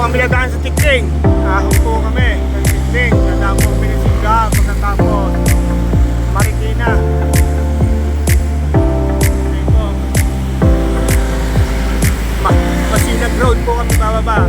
po kami nadaan sa tikling. Kahon po kami ng tikling. Nadaan po Pinisiga, pagkatapos Marikina. Okay po. Ma Masinag Road po kami bababa.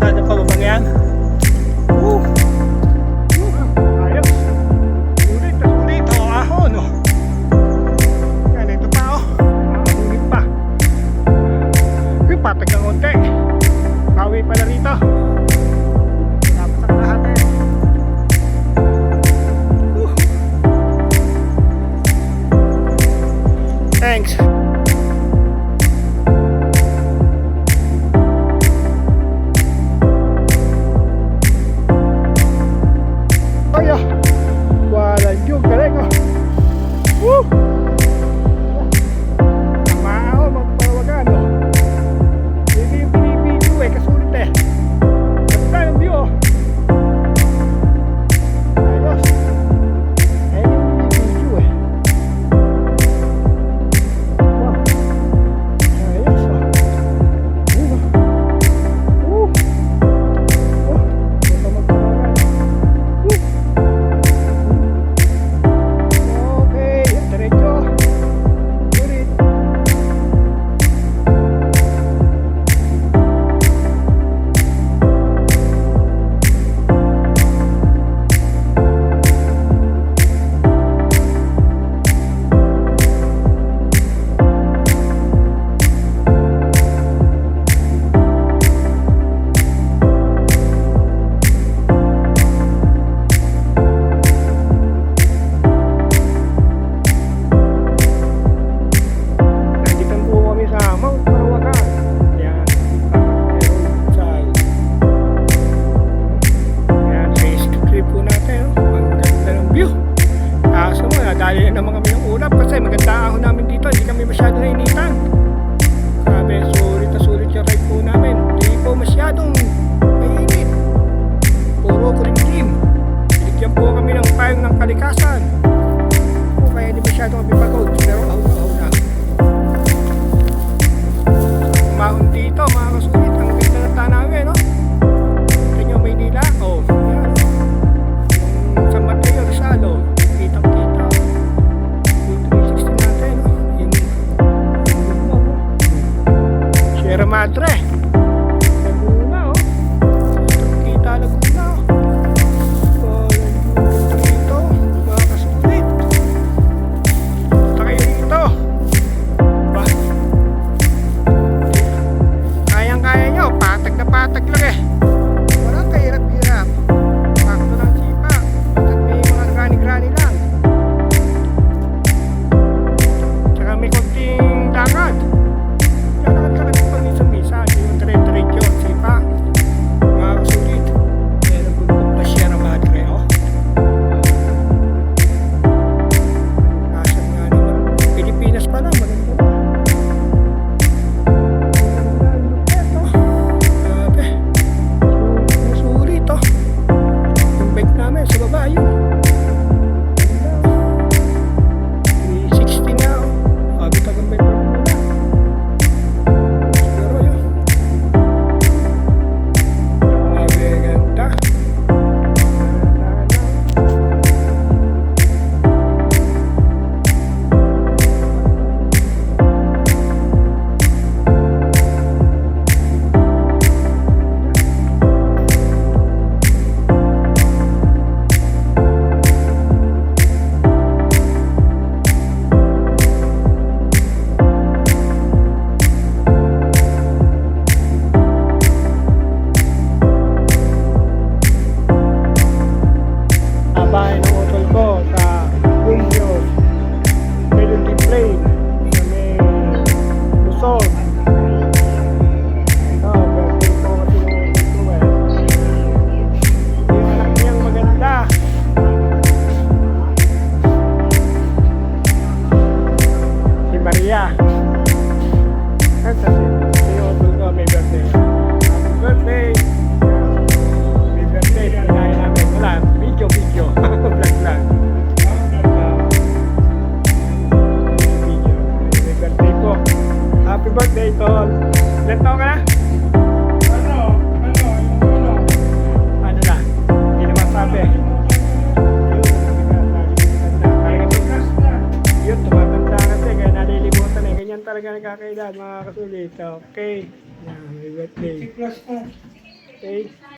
Sarado pa ba? 好了。And that's it. To the may. Happy birthday! May birthday sa tayo namin. Wala, video, video. vlog, vlog. Happy birthday, Tol! Ilan taon ka? magkakailan mga kasulit. Okay. Yan, may birthday. Okay.